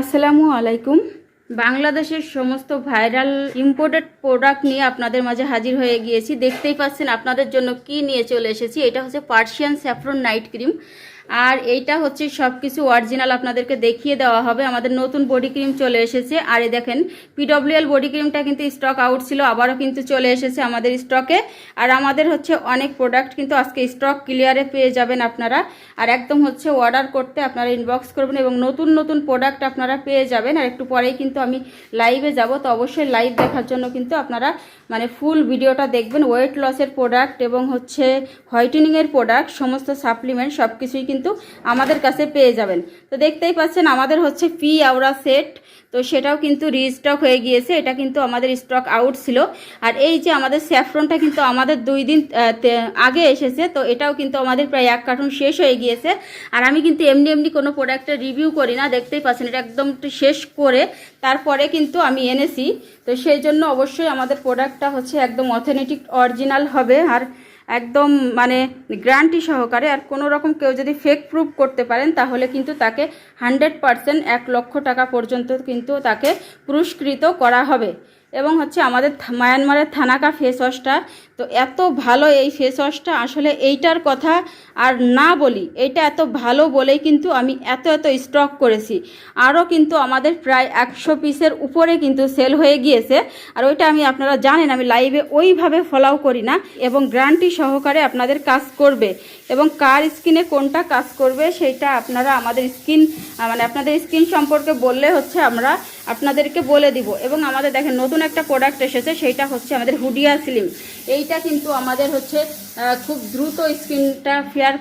আসসালামু আলাইকুম। বাংলাদেশের সমস্ত ভাইরাল ইম্পোর্টেড প্রোডাক্ট নিয়ে আপনাদের মাঝে হাজির হয়ে গিয়েছি। দেখতেই পাচ্ছেন আপনাদের জন্য কি নিয়ে চলে এসেছি। এটা হচ্ছে পার্সিয়ান স্যাফরন নাইট ক্রিম আর এইটা হচ্ছে সব কিছু অরিজিনাল আপনাদেরকে দেখিয়ে দেওয়া হবে। আমাদের নতুন বডি ক্রিম চলে এসেছে। আর এই দেখেন পিডব্লিউএল বডি ক্রিমটা কিন্তু স্টক আউট ছিল, আবারও কিন্তু চলে এসেছে আমাদের স্টকে আর আমাদের হচ্ছে অনেক প্রোডাক্ট কিন্তু আজকে স্টক ক্লিয়ারে পেয়ে যাবেন আপনারা। আর একদম হচ্ছে অর্ডার করতে আপনারা ইনবক্স করবেন এবং নতুন নতুন প্রোডাক্ট আপনারা পেয়ে যাবেন। আর একটু পরেই কিন্তু আমি লাইভে যাব, তো অবশ্যই লাইভ দেখার জন্য কিন্তু আপনারা মানে ফুল ভিডিওটা দেখবেন। ওয়েট লসের প্রোডাক্ট এবং হচ্ছে হোয়াইটেনিংয়ের প্রোডাক্ট সমস্ত সাপ্লিমেন্ট সব কিছুই কিন্তু আমাদের কাছে পেয়ে যাবেন। তো দেখতেই পাচ্ছেন আমাদের হচ্ছে পি আওরা সেট। তো সেটাও কিন্তু রিস্টক হয়ে গিয়েছে। এটা কিন্তু আমাদের স্টক আউট ছিল। আর এই যে আমাদের স্যাফরনটা কিন্তু আমাদের দুই দিন আগে এসেছে, তো এটাও কিন্তু আমাদের প্রায় এক কার্টুন শেষ হয়ে গিয়েছে। আর আমি কিন্তু এমনি এমনি কোনো প্রোডাক্টের রিভিউ করি না। দেখতেই পাচ্ছেন এটা একদম শেষ করে তারপরে কিন্তু আমি এনেছি। তো সেই জন্য অবশ্যই আমাদের প্রোডাক্টটা হচ্ছে একদম অথেন্টিক অরিজিনাল হবে। আর একদম মানে গ্যারান্টি সহকারে আর কোনো রকম কেউ যদি ফেক প্রুফ করতে পারেন, তাহলে কিন্তু তাকে হান্ড্রেড পারসেন্ট এক লক্ষ টাকা পর্যন্ত কিন্তু তাকে পুরস্কৃত করা হবে। এবং হচ্ছে আমাদের মায়ানমারের থানাকা ফেস ওয়াশটা তো এত ভালো এই ফেস ওয়াশটা আসলে এইটার কথা আর না বলি, এইটা এত ভালো বলেই কিন্তু আমি এত এত স্টক করেছি। আরও কিন্তু আমাদের প্রায় একশো পিসের উপরে কিন্তু সেল হয়ে গিয়েছে। আর ওইটা আমি আপনারা জানেন, আমি লাইভে ওইভাবে ফলাও করি না এবং গ্যারান্টি সহকারে আপনাদের কাজ করবে। এবং কার স্কিনে কোনটা কাজ করবে সেটা আপনারা আমাদের স্কিন মানে আপনাদের স্কিন সম্পর্কে বললে হচ্ছে আমরা আপনাদেরকে বলে দিব। এবং আমাদের দেখেন, নতুন একটা প্রোডাক্ট এসেছে, সেইটা হচ্ছে আমাদের হুডিয়া স্লিম এইটা কিন্তু আমাদের হচ্ছে খুব দ্রুত স্কিনটা ফেয়ার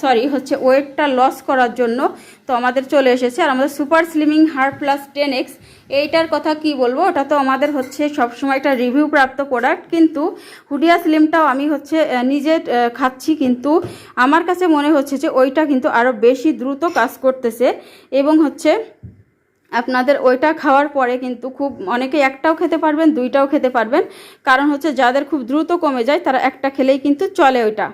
সরি হচ্ছে ওয়েটটা লস করার জন্য তো আমাদের চলে এসেছে। আর আমাদের সুপার স্লিমিং হার প্লাস টেন এক্স এইটার কথা কি বলব? ওটা তো আমাদের হচ্ছে সবসময় একটা রিভিউ প্রাপ্ত প্রোডাক্ট কিন্তু হুডিয়া স্লিমটাও আমি হচ্ছে নিজে খাচ্ছি, কিন্তু আমার কাছে মনে হচ্ছে যে ওইটা কিন্তু আরও বেশি দ্রুত কাজ করতেছে। এবং হচ্ছে আপনাদের ওইটা খাওয়ার পরে কিন্তু খুব অনেকে একটাও খেতে পারবেন, দুইটাও খেতে পারবেন। কারণ হচ্ছে যাদের খুব দ্রুত কমে যায়, তারা একটা খেলেই কিন্তু চলে ওইটা।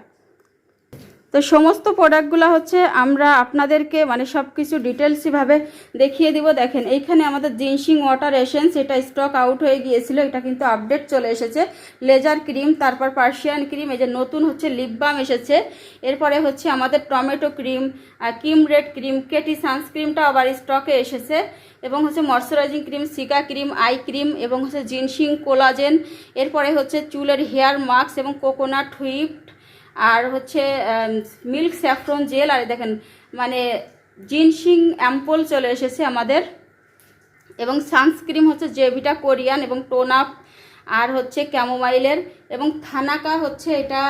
তো সমস্ত প্রোডাক্টগুলো হচ্ছে আমরা আপনাদেরকে মানে সব কিছু ডিটেলসইভাবে দেখিয়ে দিব। দেখেন, এইখানে আমাদের জিনসিং ওয়াটার এসেন্স, এটা স্টক আউট হয়ে গিয়েছিল, এটা কিন্তু আপডেট চলে এসেছে। লেজার ক্রিম, তারপর পার্সিয়ান ক্রিম, এই যে নতুন হচ্ছে লিপ বাম এসেছে। এরপরে হচ্ছে আমাদের টমেটো ক্রিম কিম রেড ক্রিম, কেটি সানস্ক্রিমটা আবার স্টকে এসেছে। এবং হচ্ছে moisturizing cream cica cream, eye cream এবং হচ্ছে জিনসিং কোলাজেন। এরপরে হচ্ছে চুলের হেয়ার মাস্ক এবং কোকোনাট হুইপড আর হচ্ছে মিল্ক স্যাফরন জেল আর দেখেন মানে জিনসিং অ্যাম্পল চলে এসেছে আমাদের। এবং সানস্ক্রিম হচ্ছে জেভিটা কোরিয়ান এবং টোন আপ আর হচ্ছে ক্যামোমাইলের এবং থানাকা হচ্ছে এটা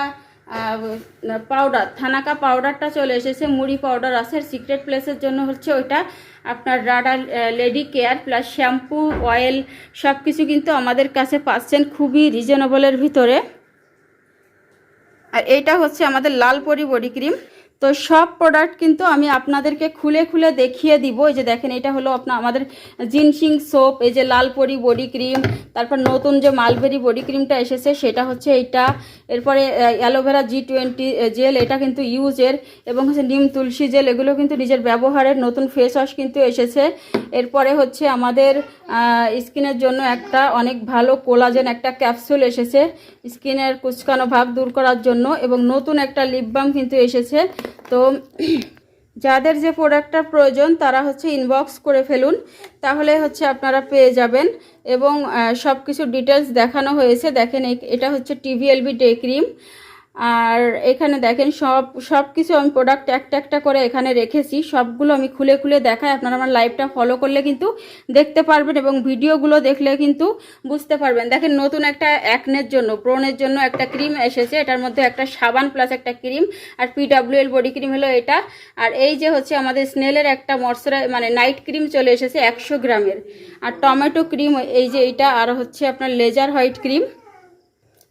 পাউডার থানাকা পাউডারটা চলে এসেছে, মুড়ি পাউডার আছে। সিক্রেট প্লেসের জন্য হচ্ছে ওইটা আপনার radar lady care plus shampoo oil সব কিছু কিন্তু আমাদের কাছে পাচ্ছেন খুবই রিজনেবলের ভিতরে। আর এইটা হচ্ছে আমাদের লাল পরি বডি ক্রিম। তো সব প্রোডাক্ট কিন্তু আমি আপনাদেরকে খুলে খুলে দেখিয়ে দিব। এই যে দেখেন, এটা হলো আপনার আমাদের জিনসিং সোপ এই যে লাল পরি বডি ক্রিম, তারপর নতুন যে মালবেরি বডি ক্রিমটা এসেছে, সেটা হচ্ছে এইটা। এরপরে অ্যালোভেরা জি টোয়েন্টি জেল এটা কিন্তু ইউজের এবং হচ্ছে নিম তুলসী জেল এগুলো কিন্তু নিজের ব্যবহারের নতুন ফেস ওয়াশ কিন্তু এসেছে। এরপরে হচ্ছে আমাদের স্কিনের জন্য একটা অনেক ভালো কোলাজেন একটা ক্যাপসুল এসেছে। স্কিনের কুচকানো ভাব দূর করার জন্য, এবং নতুন একটা লিপ বাম কিন্তু এসেছে। তো যাদের যে প্রোডাক্টটা প্রয়োজন, তারা হচ্ছে ইনবক্স করে ফেলুন। তাহলে হচ্ছে আপনারা পেয়ে যাবেন এবং সব কিছু ডিটেলস দেখানো হয়েছে। দেখেন এটা হচ্ছে টিভিএলবি ডে ক্রিম আর এখানে দেখেন সব সব কিছু আমি প্রোডাক্ট একটা একটা করে এখানে রেখেছি। সবগুলো আমি খুলে খুলে দেখাই। আপনারা আমার লাইভটা ফলো করলে কিন্তু দেখতে পারবেন এবং ভিডিওগুলো দেখলে কিন্তু বুঝতে পারবেন। দেখেন নতুন একটা অ্যাকনের জন্য ব্রণের জন্য একটা ক্রিম এসেছে। এটার মধ্যে একটা সাবান প্লাস একটা ক্রিম আর পিডাব্লিউএল বডি ক্রিম হলো এটা। আর এই যে হচ্ছে আমাদের স্নেলের একটা ময়শ্চারাই মানে নাইট ক্রিম চলে এসেছে একশো গ্রামের। আর টমেটো ক্রিম এই যে এটা, আর হচ্ছে আপনার লেজার হোয়াইট ক্রিম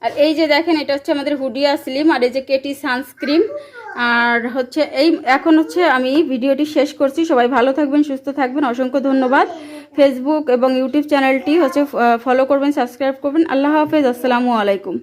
আর এই যে দেখেন, এটা হচ্ছে আমাদের হুডিয়া স্লিম আর এই যে কেটি সানস্ক্রিম। আর হচ্ছে এই, এখন হচ্ছে আমি ভিডিওটি শেষ করছি। সবাই ভালো থাকবেন, সুস্থ থাকবেন। অসংখ্য ধন্যবাদ। ফেসবুক এবং ইউটিউব চ্যানেলটি হচ্ছে ফলো করবেন সাবস্ক্রাইব করবেন। আল্লাহ হাফেজ। আসসালামু আলাইকুম।